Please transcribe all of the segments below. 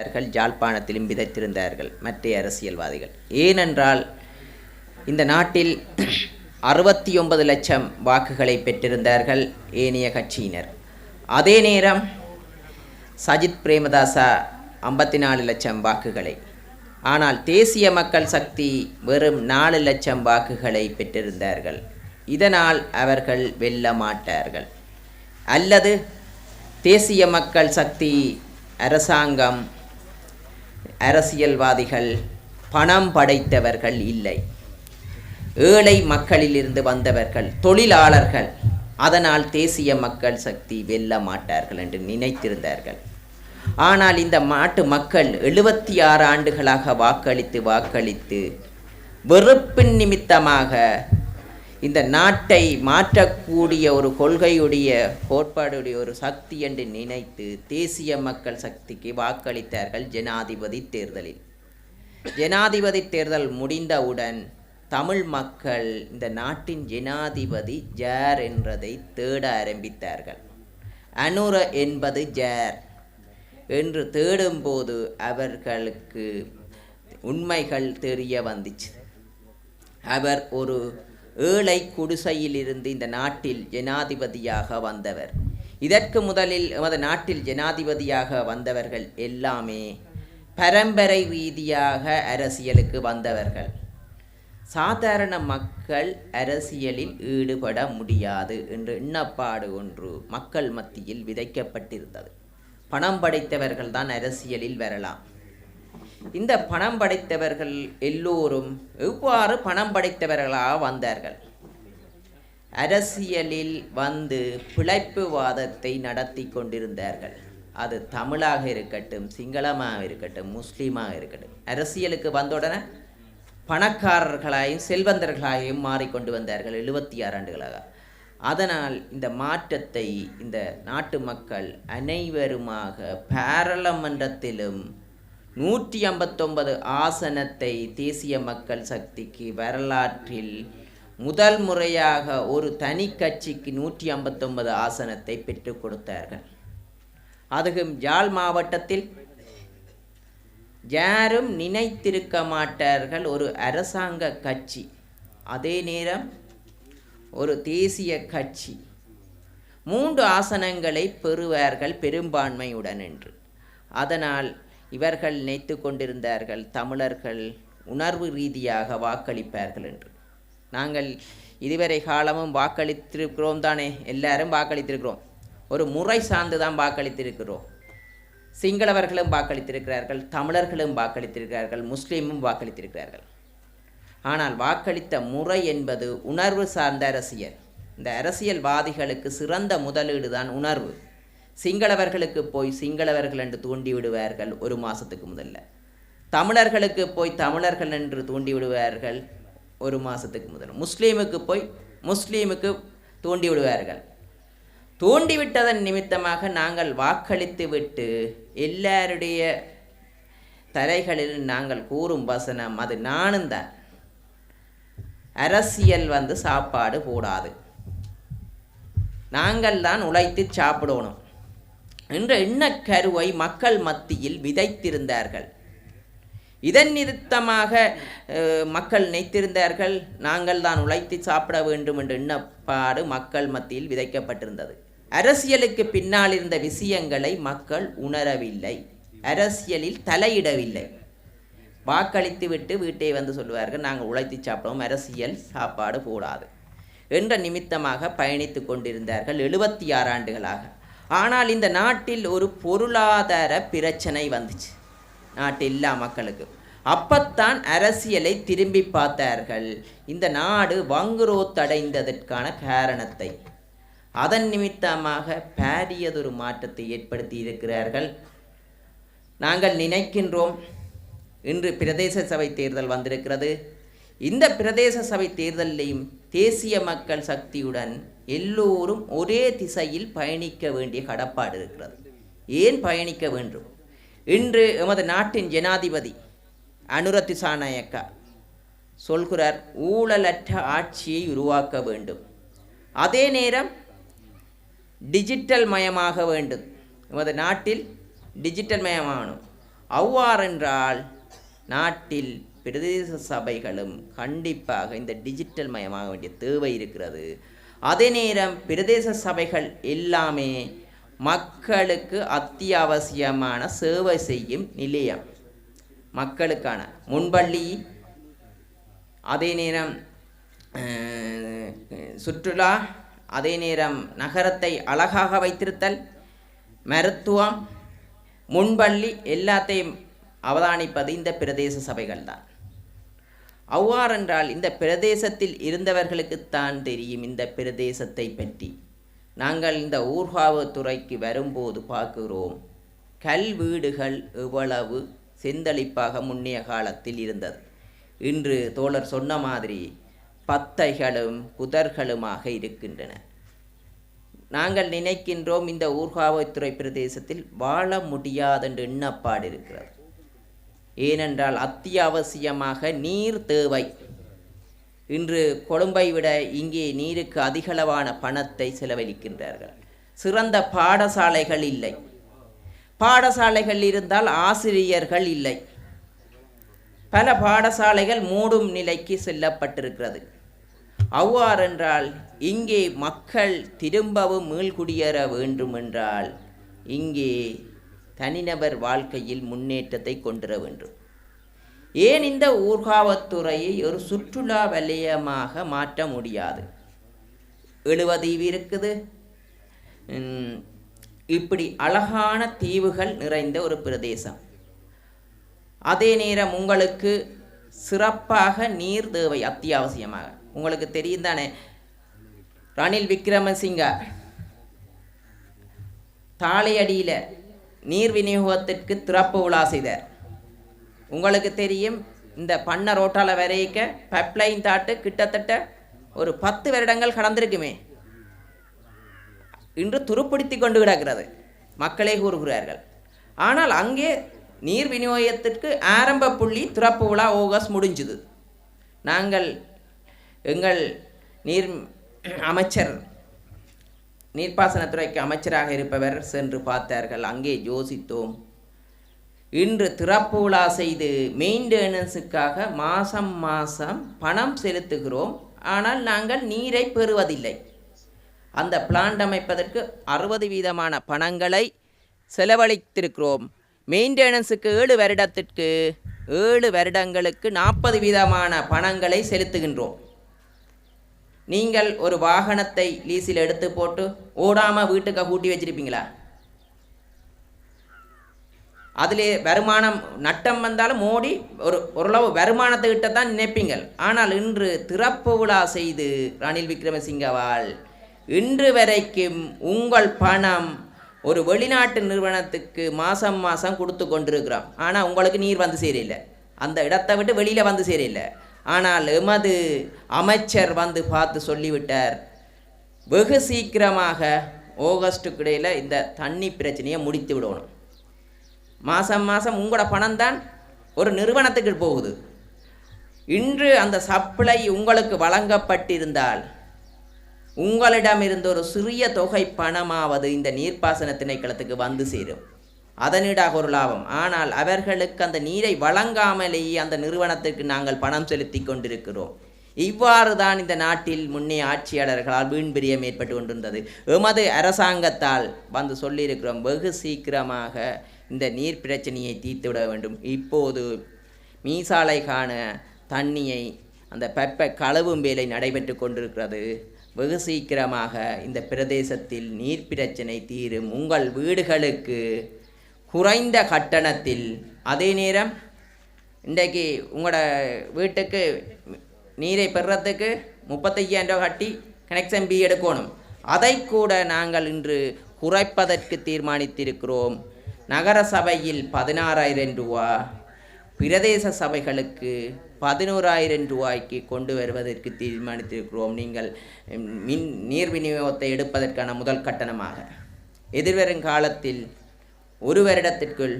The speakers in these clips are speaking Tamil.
அவர்கள் ஜாழ்ப்பாணத்திலும் விதைத்திருந்தார்கள் மற்ற அரசியல்வாதிகள். ஏனென்றால் இந்த நாட்டில் அறுபத்தி ஒன்பது லட்சம் வாக்குகளை பெற்றிருந்தார்கள் ஏனைய கட்சியினர். அதே நேரம் சஜித் பிரேமதாசா ஐம்பத்தி நாலு லட்சம் வாக்குகளை. ஆனால் தேசிய மக்கள் சக்தி வெறும் நாலு லட்சம் வாக்குகளை பெற்றிருந்தார்கள். இதனால் அவர்கள் வெல்ல மாட்டார்கள். அல்லது தேசிய மக்கள் சக்தி அரசாங்கம் அரசியல்வாதிகள் பணம் படைத்தவர்கள் இல்லை. ஏழை மக்களிலிருந்து வந்தவர்கள் தொழிலாளர்கள் அதனால் தேசிய மக்கள் சக்தி வெல்ல மாட்டார்கள் என்று நினைத்திருந்தார்கள். ஆனால் இந்த நாட்டு மக்கள் எழுபத்தி ஆறு ஆண்டுகளாக வாக்களித்து வாக்களித்து வெறுப்பின் நிமித்தமாக இந்த நாட்டை மாற்றக்கூடிய ஒரு கொள்கையுடைய கோட்பாடுடைய ஒரு சக்தி என்று நினைத்து தேசிய மக்கள் சக்திக்கு வாக்களித்தார்கள் ஜனாதிபதி தேர்தலில். ஜனாதிபதி தேர்தல் முடிந்தவுடன் தமிழ் மக்கள் இந்த நாட்டின் ஜனாதிபதி ஜார் என்றதை தேட ஆரம்பித்தார்கள். அனுர என்பது ஜார் என்று தேடும்போது அவர்களுக்கு உண்மைகள் தெரிய வந்துச்சு. அவர் ஒரு ஏழை குடிசையிலிருந்து இந்த நாட்டில் ஜனாதிபதியாக வந்தவர். இதற்கு முதலில் எமது நாட்டில் ஜனாதிபதியாக வந்தவர்கள் எல்லாமே பரம்பரை ரீதியாக அரசியலுக்கு வந்தவர்கள். சாதாரண மக்கள் அரசியலில் ஈடுபட முடியாது என்று எண்ணப்பாடு ஒன்று மக்கள் மத்தியில் விதைக்கப்பட்டிருந்தது. பணம் படைத்தவர்கள் தான் அரசியலில் வரலாம். இந்த பணம் படைத்தவர்கள் எல்லோரும் எவ்வாறு பணம் படைத்தவர்களாக வந்தார்கள்? அரசியலில் வந்து பிழைப்புவாதத்தை நடத்தி கொண்டிருந்தார்கள். அது தமிழாக இருக்கட்டும் சிங்களமாக இருக்கட்டும் முஸ்லீமாக இருக்கட்டும். அரசியலுக்கு வந்தவுடனே பணக்காரர்களாயும் செல்வந்தர்களாயும் மாறிக்கொண்டு வந்தார்கள் எழுபத்தி ஆறு ஆண்டுகளாக. அதனால் இந்த மாற்றத்தை இந்த நாட்டு மக்கள் அனைவருமாக பாராளுமன்றத்திலும் நூற்றி ஐம்பத்தொன்பது ஆசனத்தை தேசிய மக்கள் சக்திக்கு வரலாற்றில் முதல் முறையாக ஒரு தனி கட்சிக்கு நூற்றி ஐம்பத்தொன்பது ஆசனத்தை பெற்றுக் கொடுத்தார்கள். அதுவும் யாழ் மாவட்டத்தில். யாரும் நினைத்திருக்க மாட்டார்கள் ஒரு அரசாங்க கட்சி. அதே நேரம் ஒரு தேசிய கட்சி. மூன்று ஆசனங்களை பெறுவார்கள் பெரும்பான்மையுடன் என்று. அதனால் இவர்கள் நினைத்து கொண்டிருந்தார்கள் தமிழர்கள் உணர்வு ரீதியாக வாக்களிப்பார்கள் என்று. நாங்கள் இதுவரை காலமும் வாக்களித்திருக்கிறோம் தானே எல்லாரும் வாக்களித்திருக்கிறோம். ஒரு முறை சார்ந்து தான் வாக்களித்திருக்கிறோம். சிங்களவர்களும் வாக்களித்திருக்கிறார்கள் தமிழர்களும் வாக்களித்திருக்கிறார்கள் முஸ்லீமும் வாக்களித்திருக்கிறார்கள். ஆனால் வாக்களித்த முறை என்பது உணர்வு சார்ந்த அரசியல். இந்த அரசியல்வாதிகளுக்கு சிறந்த முதலீடு தான் உணர்வு. சிங்களவர்களுக்கு போய் சிங்களவர்கள் என்று தூண்டி விடுவார்கள் ஒரு மாதத்துக்கு முதல்ல. தமிழர்களுக்கு போய் தமிழர்கள் என்று தூண்டி விடுவார்கள் ஒரு மாதத்துக்கு முதல்ல முஸ்லீமுக்கு போய் முஸ்லீமுக்கு தூண்டி விடுவார்கள் தூண்டிவிட்டதன் நிமித்தமாக நாங்கள் வாக்களித்து விட்டு எல்லாருடைய தலைகளில் நாங்கள் கூறும் வசனம் அது நானும் தான். அரசியல் வந்து சாப்பாடு போடாது. நாங்கள் தான் உழைத்து சாப்பிடணும். என்ற எண்ணக்கருவை மக்கள் மத்தியில் விதைத்திருந்தார்கள். இதன் நிறுத்தமாக மக்கள் நினைத்திருந்தார்கள் நாங்கள் தான் உழைத்து சாப்பிட வேண்டும் என்ற எண்ணப்பாடு மக்கள் மத்தியில் விதைக்கப்பட்டிருந்தது. அரசியலுக்கு பின்னால் இருந்த விஷயங்களை மக்கள் உணரவில்லை. அரசியலில் தலையிடவில்லை. வாக்களித்து விட்டு வீட்டை வந்து சொல்லுவார்கள் நாங்கள் உழைத்து சாப்பிடுவோம் அரசியல் சாப்பாடு போடாது என்ற நிமித்தமாக பயணித்து கொண்டிருந்தார்கள் எழுபத்தி ஆறு ஆண்டுகளாக. ஆனால் இந்த நாட்டில் ஒரு பொருளாதார பிரச்சனை வந்துச்சு. நாட்டு எல்லா மக்களுக்கும் அப்பத்தான் அரசியலை திரும்பி பார்த்தார்கள். இந்த நாடு வங்குரோத்தடைந்ததற்கான காரணத்தை. அதன் நிமித்தமாக பாரியதொரு மாற்றத்தை ஏற்படுத்தி இருக்கிறார்கள். நாங்கள் நினைக்கின்றோம் இன்று பிரதேச சபை தேர்தல் வந்திருக்கிறது. இந்த பிரதேச சபை தேர்தலையும் தேசிய மக்கள் சக்தியுடன் எல்லோரும் ஒரே திசையில் பயணிக்க வேண்டிய கடப்பாடு இருக்கிறது. ஏன் பயணிக்க வேண்டும்? இன்று எமது நாட்டின் ஜனாதிபதி அனுர திசாநாயக்கா சொல்கிறார் ஊழலற்ற ஆட்சியை உருவாக்க வேண்டும். அதே நேரம் டிஜிட்டல் மயமாக வேண்டும். எமது நாட்டில் டிஜிட்டல் மயமாகணும் அவ்வாறென்றால் நாட்டில் பிரதேச சபைகளும் கண்டிப்பாக இந்த டிஜிட்டல் மயமாக வேண்டிய தேவை இருக்கிறது. அதே நேரம் பிரதேச சபைகள் எல்லாமே மக்களுக்கு அத்தியாவசியமான சேவை செய்யும் நிலையம். மக்களுக்கான முன்பள்ளி அதே நேரம் சுற்றுலா அதே நேரம் நகரத்தை அழகாக வைத்திருத்தல் மருத்துவம் முன்பள்ளி எல்லாத்தையும் அவதானிப்பது இந்த பிரதேச சபைகள் தான் அவ்வாறென்றால் இந்த பிரதேசத்தில் இருந்தவர்களுக்குத்தான் தெரியும் இந்த பிரதேசத்தை பற்றி. நாங்கள் இந்த ஊர்காவத்துறைக்கு வரும்போது பார்க்கிறோம் கல் வீடுகள் எவ்வளவு செந்தளிப்பாக முன்னைய காலத்தில் இருந்தது. இன்று தோழர் சொன்ன மாதிரி பத்தைகளும் புதர்களுமாக இருக்கின்றன. நாங்கள் நினைக்கின்றோம் இந்த ஊர்காவத்துறை பிரதேசத்தில் வாழ முடியாதென்று எண்ணப்பாடு இருக்கிறது. ஏனென்றால் அத்தியாவசியமாக நீர் தேவை. இன்று கொழும்பை விட இங்கே நீருக்கு அதிகளவான பணத்தை செலவழிக்கின்றார்கள். சிறந்த பாடசாலைகள் இல்லை. பாடசாலைகள் இருந்தால் ஆசிரியர்கள் இல்லை. பல பாடசாலைகள் மூடும் நிலைக்கு செல்லப்பட்டிருக்கிறது. அவ்வாறென்றால் இங்கே மக்கள் திரும்பவும் மீள்குடியேற வேண்டுமென்றால் இங்கே தனிநபர் வாழ்க்கையில் முன்னேற்றத்தை கொண்டுவர வேண்டும். ஏன் இந்த ஊர்காவத்துறையை ஒரு சுற்றுலா வலயமாக மாற்ற முடியாது? எழுவதீவு இருக்குது. இப்படி அழகான தீவுகள் நிறைந்த ஒரு பிரதேசம். அதே நேரம் உங்களுக்கு சிறப்பாக நீர் தேவை அத்தியாவசியமாக. உங்களுக்கு தெரியும் தானே? ரணில் விக்ரமசிங்கா தாளையடியில் நீர் விநியோகத்திற்கு திறப்பு விழா செய்தார். உங்களுக்கு தெரியும் இந்த பண்ண ரோட்டால் வரைக்க பைப்லைன் தாட்டு கிட்டத்தட்ட ஒரு பத்து வருடங்கள் கடந்திருக்குமே. இன்று துருப்பிடித்து கொண்டு கிடக்கிறது. மக்களே கூறுகிறார்கள். ஆனால் அங்கே நீர் விநியோகத்திற்கு ஆரம்ப புள்ளி திறப்பு விழா ஆகஸ்ட் முடிஞ்சுது. நாங்கள் எங்கள் நீர் அமைச்சர் நீர்ப்பாசனத்துறைக்கு அமைச்சராக இருப்பவர் சென்று பார்த்தார்கள். அங்கே யோசித்தோம். இன்று திறப்பு விழா செய்து மெயின்டெனன்ஸுக்காக மாதம் மாதம் பணம் செலுத்துகிறோம். ஆனால் நாங்கள் நீரை பெறுவதில்லை. அந்த பிளான்ட் அமைப்பதற்கு அறுபது வீதமான பணங்களை செலவழித்திருக்கிறோம். மெயின்டெனன்ஸுக்கு ஏழு வருடத்திற்கு ஏழு வருடங்களுக்கு நாற்பது வீதமான பணங்களை செலுத்துகின்றோம். நீங்கள் ஒரு வாகனத்தை லீஸில் எடுத்து போட்டு ஓடாமல் வீட்டுக்கு கூட்டி வச்சிருப்பீங்களா? அதிலே வருமானம் நட்டம் வந்தாலும் மோடி ஒரு ஓரளவு வருமானத்தை கிட்ட தான் நினைப்பீங்கள். ஆனால் இன்று திறப்பு விழா செய்து ரணில் விக்ரமசிங்கவால் இன்று வரைக்கும் உங்கள் பணம் ஒரு வெளிநாட்டு நிறுவனத்துக்கு மாதம் மாதம் கொடுத்து கொண்டிருக்கிறோம். ஆனால் உங்களுக்கு நீர் வந்து சேரையில்லை அந்த இடத்தை விட்டு வெளியில் வந்து சேரையில்லை ஆனால் எமது அமைச்சர் வந்து பார்த்து சொல்லிவிட்டார். வெகு சீக்கிரமாக ஆகஸ்ட்டுக்கு இடையில் இந்த தண்ணி பிரச்சனையை முடித்து விடணும். மாதம் மாதம் உங்களோட பணம் தான் ஒரு நிறுவனத்துக்கு போகுது. இன்று அந்த சப்ளை உங்களுக்கு வழங்கப்பட்டிருந்தால் உங்களிடம் இருந்த ஒரு சிறிய தொகை பணமாவது இந்த நீர்ப்பாசன திணைக்களத்துக்கு வந்து சேரும். அதனீடாக ஒரு லாபம். ஆனால் அவர்களுக்கு அந்த நீரை வழங்காமலேயே அந்த நிறுவனத்திற்கு நாங்கள் பணம் செலுத்தி கொண்டிருக்கிறோம். இவ்வாறு தான் இந்த நாட்டில் முன்னே ஆட்சியாளர்களால் வீண்பிரியம் ஏற்பட்டு கொண்டிருந்தது. எமது அரசாங்கத்தால் வந்து சொல்லியிருக்கிறோம் வெகு சீக்கிரமாக இந்த நீர் பிரச்சனையை தீர்த்து விட வேண்டும். இப்போது மீசாலை காண தண்ணியை அந்த பெப்ப களவும் வேலை நடைபெற்று கொண்டிருக்கிறது. வெகு சீக்கிரமாக இந்த பிரதேசத்தில் நீர் பிரச்சனை தீரும். உங்கள் வீடுகளுக்கு குறைந்த கட்டணத்தில். அதே நேரம் இன்றைக்கு உங்களோட வீட்டுக்கு நீரை பெறுறதுக்கு முப்பத்தையாயிரம் ரூபா கட்டி கனெக்ஷன் பி எடுக்கணும். அதை கூட நாங்கள் இன்று குறைப்பதற்கு தீர்மானித்திருக்கிறோம். நகர சபையில் பதினாறாயிரம் ரூபா பிரதேச சபைகளுக்கு பதினோராயிரம் ரூபாய்க்கு கொண்டு வருவதற்கு தீர்மானித்திருக்கிறோம். நீங்கள் மின் நீர் விநியோகத்தை எடுப்பதற்கான முதல் கட்டணமாக. எதிர்வரும் காலத்தில் ஒரு வருடத்திற்குள்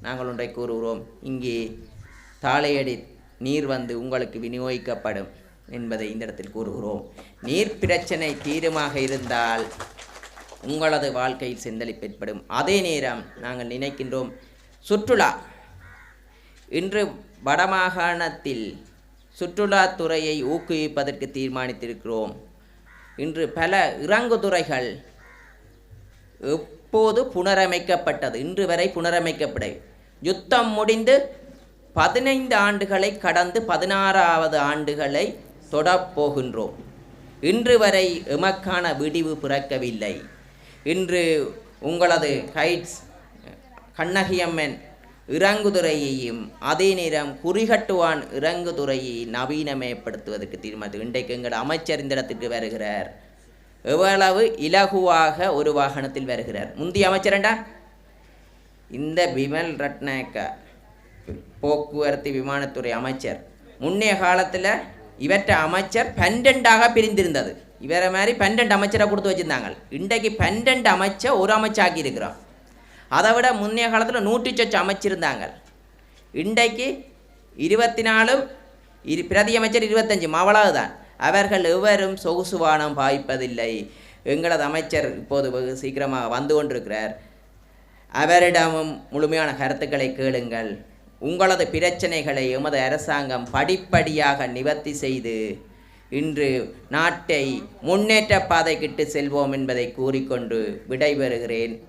நாங்கள் ஒன்றை கூறுகிறோம். இங்கே தாளையடி நீர் வந்து உங்களுக்கு விநியோகிக்கப்படும் என்பதை இந்த இடத்தில் கூறுகிறோம். நீர் பிரச்சனை தீருமாக இருந்தால் உங்களது வாழ்க்கையில் செந்தளிப்பு ஏற்படும். அதே நேரம் நாங்கள் நினைக்கின்றோம் சுற்றுலா. இன்று வடமாகாணத்தில் சுற்றுலாத்துறையை ஊக்குவிப்பதற்கு தீர்மானித்திருக்கிறோம். இன்று பல இறங்குதுறைகள் இப்போது புனரமைக்கப்பட்டது. இன்று வரை புனரமைக்கப்பட. யுத்தம் முடிந்து பதினைந்து ஆண்டுகளை கடந்து பதினாறாவது ஆண்டுகளை தொடப்போகின்றோம் இன்று வரை எமக்கான விடிவு பிறக்கவில்லை. இன்று உங்களது கைட்ஸ் கண்ணகியம்மன் இறங்குதுறையையும் அதே நேரம் குறிகட்டுவான் இறங்குதுறையை நவீனமயப்படுத்துவதற்கு தீர்மானம் இன்றைக்கு எங்கள் அமைச்சர் இந்த இடத்துக்கு வருகிறார். எவ்வளவு இலகுவாக ஒரு வாகனத்தில் வருகிறார்? முந்தைய அமைச்சரண்டா? இந்த விமல் ரட்நாயக்கா போக்குவரத்து விமானத்துறை அமைச்சர். முன்னைய காலத்தில் இவற்றை அமைச்சர் பன்னெண்டாக பிரிந்திருந்தது. இவரை மாதிரி பன்னெண்டு அமைச்சரை கொடுத்து வச்சுருந்தாங்க. இன்றைக்கு பன்னெண்டு அமைச்சர் ஒரு அமைச்சாக்கி இருக்கிறோம். அதை விட முன்னைய காலத்தில் நூற்றி சொச்சு அமைச்சிருந்தாங்க. இன்றைக்கு இருபத்தி நாலு இரு பிரதி அமைச்சர் இருபத்தஞ்சு. அவ்வளவு தான் அவர்கள் எவரும் சொகுசுவானம் பாய்ப்பதில்லை. எங்களது அமைச்சர் இப்போது வெகு சீக்கிரமாக வந்து கொண்டிருக்கிறார். அவரிடமும் முழுமையான கருத்துக்களை கேளுங்கள். உங்களது பிரச்சனைகளை எமது அரசாங்கம் படிப்படியாக நிவர்த்தி செய்து இன்று நாட்டை முன்னேற்ற பாதைக்கிட்டு செல்வோம் என்பதை கூறிக்கொண்டு விடைபெறுகிறேன்.